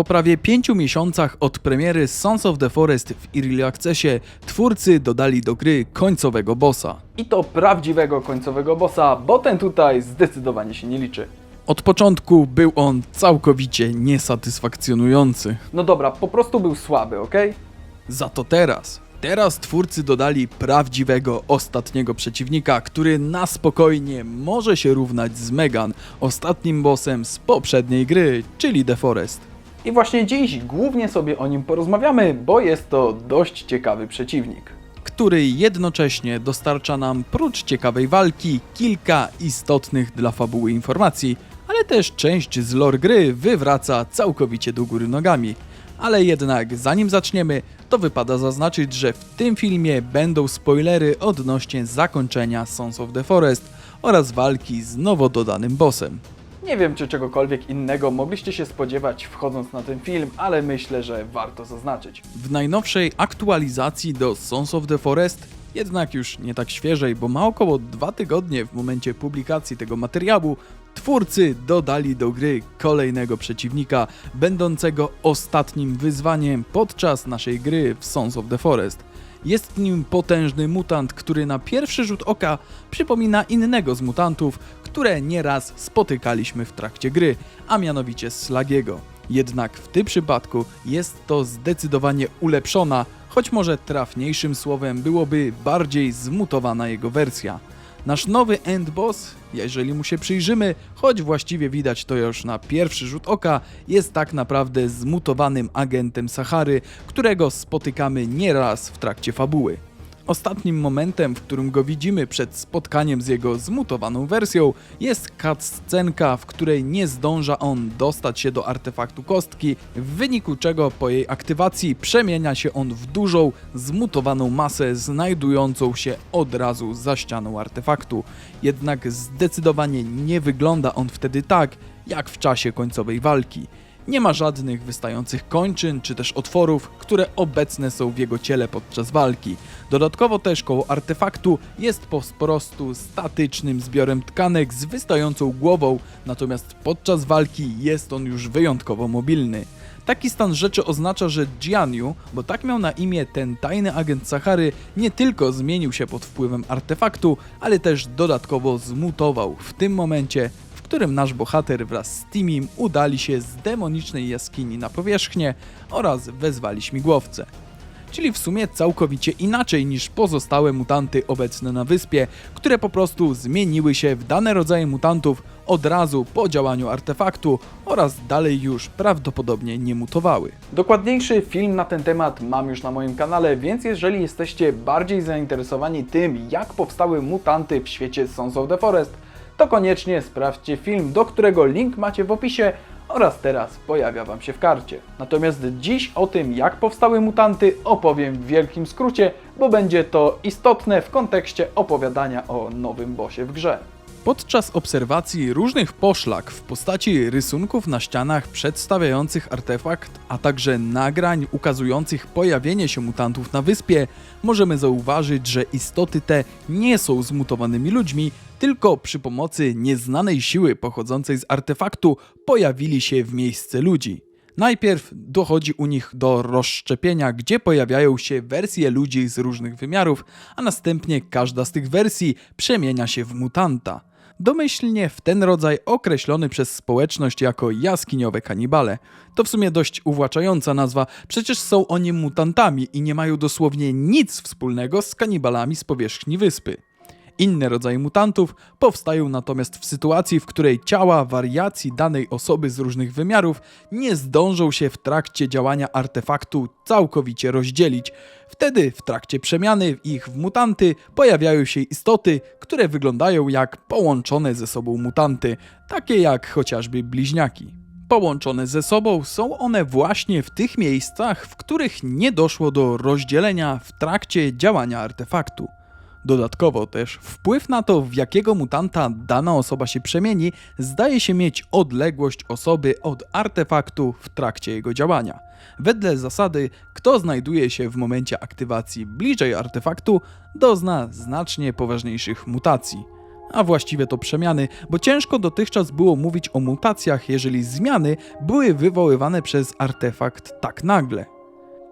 Po prawie pięciu miesiącach od premiery Sons of the Forest w Early Accessie twórcy dodali do gry końcowego bossa. I to prawdziwego końcowego bossa, bo ten tutaj zdecydowanie się nie liczy. Od początku był on całkowicie niesatysfakcjonujący. No dobra, po prostu był słaby, ok? Za to teraz. Teraz twórcy dodali prawdziwego ostatniego przeciwnika, który na spokojnie może się równać z Megan, ostatnim bossem z poprzedniej gry, czyli The Forest. I właśnie dziś głównie sobie o nim porozmawiamy, bo jest to dość ciekawy przeciwnik. Który jednocześnie dostarcza nam, prócz ciekawej walki, kilka istotnych dla fabuły informacji, ale też część z lore gry wywraca całkowicie do góry nogami. Ale jednak zanim zaczniemy, to wypada zaznaczyć, że w tym filmie będą spoilery odnośnie zakończenia Sons of the Forest oraz walki z nowo dodanym bossem. Nie wiem, czy czegokolwiek innego mogliście się spodziewać wchodząc na ten film, ale myślę, że warto zaznaczyć. W najnowszej aktualizacji do Sons of the Forest, jednak już nie tak świeżej, bo ma około dwa tygodnie w momencie publikacji tego materiału, twórcy dodali do gry kolejnego przeciwnika, będącego ostatnim wyzwaniem podczas naszej gry w Sons of the Forest. Jest nim potężny mutant, który na pierwszy rzut oka przypomina innego z mutantów, które nieraz spotykaliśmy w trakcie gry, a mianowicie Slagiego. Jednak w tym przypadku jest to zdecydowanie ulepszona, choć może trafniejszym słowem byłoby bardziej zmutowana jego wersja. Nasz nowy endboss, jeżeli mu się przyjrzymy, choć właściwie widać to już na pierwszy rzut oka, jest tak naprawdę zmutowanym agentem Sahary, którego spotykamy nieraz w trakcie fabuły. Ostatnim momentem, w którym go widzimy przed spotkaniem z jego zmutowaną wersją, jest cutscenka, w której nie zdąża on dostać się do artefaktu kostki, w wyniku czego po jej aktywacji przemienia się on w dużą, zmutowaną masę znajdującą się od razu za ścianą artefaktu. Jednak zdecydowanie nie wygląda on wtedy tak, jak w czasie końcowej walki. Nie ma żadnych wystających kończyn czy też otworów, które obecne są w jego ciele podczas walki. Dodatkowo też koło artefaktu jest po prostu statycznym zbiorem tkanek z wystającą głową, natomiast podczas walki jest on już wyjątkowo mobilny. Taki stan rzeczy oznacza, że Jianyu, bo tak miał na imię ten tajny agent Sahary, nie tylko zmienił się pod wpływem artefaktu, ale też dodatkowo zmutował w tym momencie, którym nasz bohater wraz z Timim udali się z demonicznej jaskini na powierzchnię oraz wezwali śmigłowce. Czyli w sumie całkowicie inaczej niż pozostałe mutanty obecne na wyspie, które po prostu zmieniły się w dane rodzaje mutantów od razu po działaniu artefaktu oraz dalej już prawdopodobnie nie mutowały. Dokładniejszy film na ten temat mam już na moim kanale, więc jeżeli jesteście bardziej zainteresowani tym, jak powstały mutanty w świecie Sons of the Forest, to koniecznie sprawdźcie film, do którego link macie w opisie oraz teraz pojawia Wam się w karcie. Natomiast dziś o tym, jak powstały mutanty, opowiem w wielkim skrócie, bo będzie to istotne w kontekście opowiadania o nowym bossie w grze. Podczas obserwacji różnych poszlak w postaci rysunków na ścianach przedstawiających artefakt, a także nagrań ukazujących pojawienie się mutantów na wyspie, możemy zauważyć, że istoty te nie są zmutowanymi ludźmi, tylko przy pomocy nieznanej siły pochodzącej z artefaktu pojawili się w miejsce ludzi. Najpierw dochodzi u nich do rozszczepienia, gdzie pojawiają się wersje ludzi z różnych wymiarów, a następnie każda z tych wersji przemienia się w mutanta. Domyślnie w ten rodzaj określony przez społeczność jako jaskiniowe kanibale. To w sumie dość uwłaczająca nazwa, przecież są oni mutantami i nie mają dosłownie nic wspólnego z kanibalami z powierzchni wyspy. Inne rodzaje mutantów powstają natomiast w sytuacji, w której ciała wariacji danej osoby z różnych wymiarów nie zdążą się w trakcie działania artefaktu całkowicie rozdzielić. Wtedy w trakcie przemiany ich w mutanty pojawiają się istoty, które wyglądają jak połączone ze sobą mutanty, takie jak chociażby bliźniaki. Połączone ze sobą są one właśnie w tych miejscach, w których nie doszło do rozdzielenia w trakcie działania artefaktu. Dodatkowo też wpływ na to, w jakiego mutanta dana osoba się przemieni, zdaje się mieć odległość osoby od artefaktu w trakcie jego działania. Wedle zasady, kto znajduje się w momencie aktywacji bliżej artefaktu, dozna znacznie poważniejszych mutacji. a właściwie to przemiany, bo ciężko dotychczas było mówić o mutacjach, jeżeli zmiany były wywoływane przez artefakt tak nagle.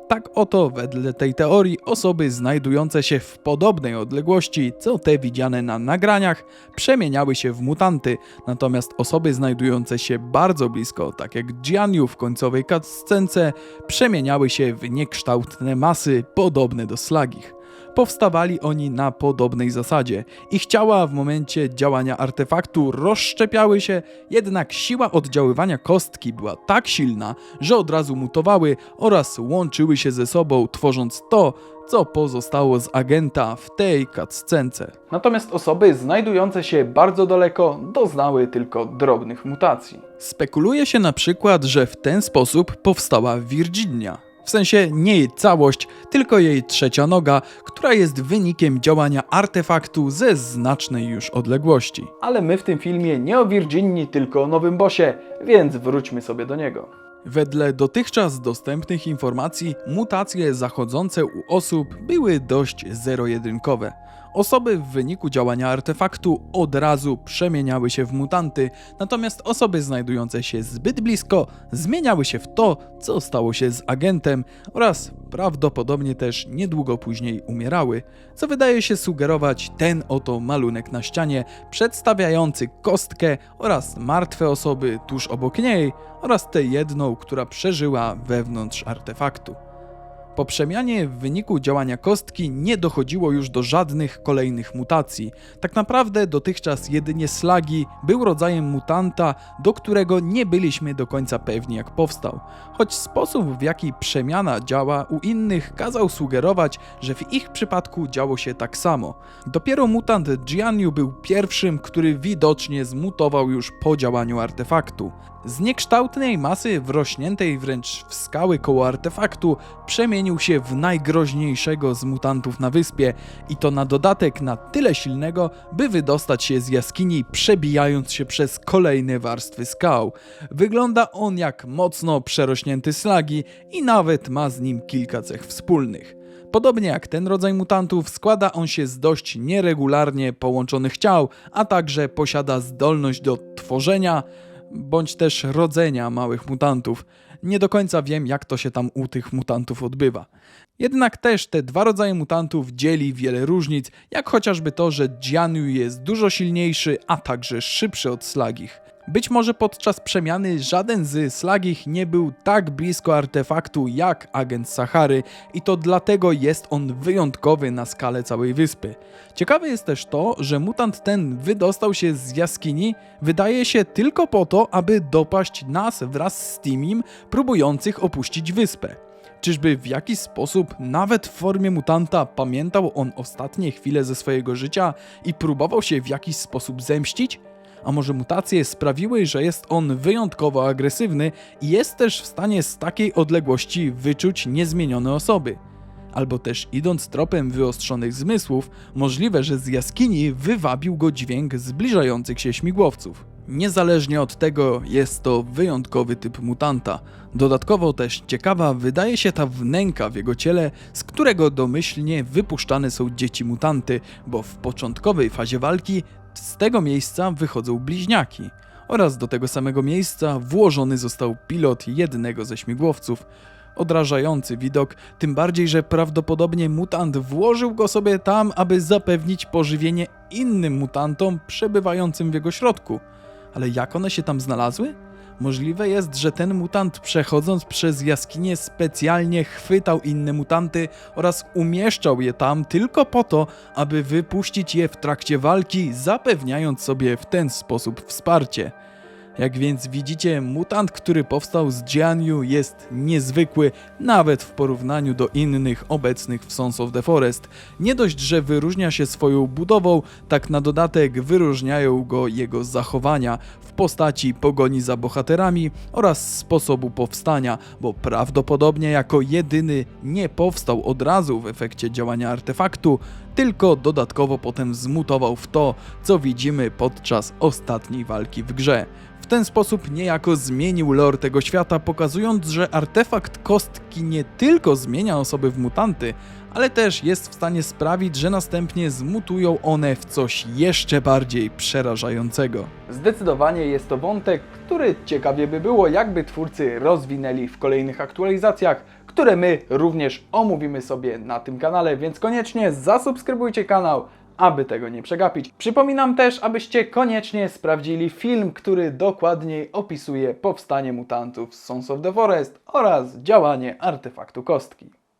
Tak oto, wedle tej teorii, osoby znajdujące się w podobnej odległości, co te widziane na nagraniach, przemieniały się w mutanty, natomiast osoby znajdujące się bardzo blisko, tak jak Gianniu w końcowej cutscence, przemieniały się w niekształtne masy podobne do slagich. Powstawali oni na podobnej zasadzie. Ich ciała w momencie działania artefaktu rozszczepiały się, jednak siła oddziaływania kostki była tak silna, że od razu mutowały oraz łączyły się ze sobą, tworząc to, co pozostało z agenta w tej cutscence. Natomiast osoby znajdujące się bardzo daleko doznały tylko drobnych mutacji. Spekuluje się na przykład, że w ten sposób powstała Virginia. W sensie nie jej całość, tylko jej trzecia noga, która jest wynikiem działania artefaktu ze znacznej już odległości. Ale my w tym filmie nie o Virginii, tylko o nowym bossie, więc wróćmy sobie do niego. Wedle dotychczas dostępnych informacji, mutacje zachodzące u osób były dość zero-jedynkowe. Osoby w wyniku działania artefaktu od razu przemieniały się w mutanty, natomiast osoby znajdujące się zbyt blisko zmieniały się w to, co stało się z agentem oraz prawdopodobnie też niedługo później umierały, co wydaje się sugerować ten oto malunek na ścianie przedstawiający kostkę oraz martwe osoby tuż obok niej oraz tę jedną, która przeżyła wewnątrz artefaktu. Po przemianie w wyniku działania kostki nie dochodziło już do żadnych kolejnych mutacji. Tak naprawdę dotychczas jedynie Slagi był rodzajem mutanta, do którego nie byliśmy do końca pewni jak powstał. Choć sposób w jaki przemiana działa u innych kazał sugerować, że w ich przypadku działo się tak samo. Dopiero mutant Gianniu był pierwszym, który widocznie zmutował już po działaniu artefaktu. Z niekształtnej masy wrośniętej wręcz w skały koło artefaktu przemienił się w najgroźniejszego z mutantów na wyspie i to na dodatek na tyle silnego, by wydostać się z jaskini przebijając się przez kolejne warstwy skał. Wygląda on jak mocno przerośnięty slagi i nawet ma z nim kilka cech wspólnych. Podobnie jak ten rodzaj mutantów, składa on się z dość nieregularnie połączonych ciał, a także posiada zdolność do tworzenia, bądź też rodzenia małych mutantów. Nie do końca wiem, jak to się tam u tych mutantów odbywa. Jednak też te dwa rodzaje mutantów dzieli wiele różnic, jak chociażby to, że Giannu jest dużo silniejszy, a także szybszy od Slagich. Być może podczas przemiany żaden z Slagich nie był tak blisko artefaktu jak agent Sahary i to dlatego jest on wyjątkowy na skalę całej wyspy. Ciekawe jest też to, że mutant ten wydostał się z jaskini, wydaje się tylko po to, aby dopaść nas wraz z Timim próbujących opuścić wyspę. Czyżby w jakiś sposób, nawet w formie mutanta, pamiętał on ostatnie chwile ze swojego życia i próbował się w jakiś sposób zemścić? A może mutacje sprawiły, że jest on wyjątkowo agresywny i jest też w stanie z takiej odległości wyczuć niezmienione osoby? Albo też idąc tropem wyostrzonych zmysłów, możliwe, że z jaskini wywabił go dźwięk zbliżających się śmigłowców. Niezależnie od tego, jest to wyjątkowy typ mutanta. Dodatkowo też ciekawa wydaje się ta wnęka w jego ciele, z którego domyślnie wypuszczane są dzieci mutanty, bo w początkowej fazie walki z tego miejsca wychodzą bliźniaki. Oraz do tego samego miejsca włożony został pilot jednego ze śmigłowców. Odrażający widok, tym bardziej, że prawdopodobnie mutant włożył go sobie tam, aby zapewnić pożywienie innym mutantom przebywającym w jego środku. Ale jak one się tam znalazły? Możliwe jest, że ten mutant przechodząc przez jaskinię specjalnie chwytał inne mutanty oraz umieszczał je tam tylko po to, aby wypuścić je w trakcie walki, zapewniając sobie w ten sposób wsparcie. Jak więc widzicie, mutant, który powstał z Jianyu jest niezwykły, nawet w porównaniu do innych obecnych w Sons of the Forest. Nie dość, że wyróżnia się swoją budową, tak na dodatek wyróżniają go jego zachowania w postaci pogoni za bohaterami oraz sposobu powstania, bo prawdopodobnie jako jedyny nie powstał od razu w efekcie działania artefaktu, tylko dodatkowo potem zmutował w to, co widzimy podczas ostatniej walki w grze. W ten sposób niejako zmienił lore tego świata, pokazując, że artefakt kostki nie tylko zmienia osoby w mutanty, ale też jest w stanie sprawić, że następnie zmutują one w coś jeszcze bardziej przerażającego. Zdecydowanie jest to wątek, który ciekawie by było, jakby twórcy rozwinęli w kolejnych aktualizacjach, które my również omówimy sobie na tym kanale, więc koniecznie zasubskrybujcie kanał, aby tego nie przegapić. Przypominam też, abyście koniecznie sprawdzili film, który dokładniej opisuje powstanie mutantów z Sons of the Forest oraz działanie artefaktu kostki.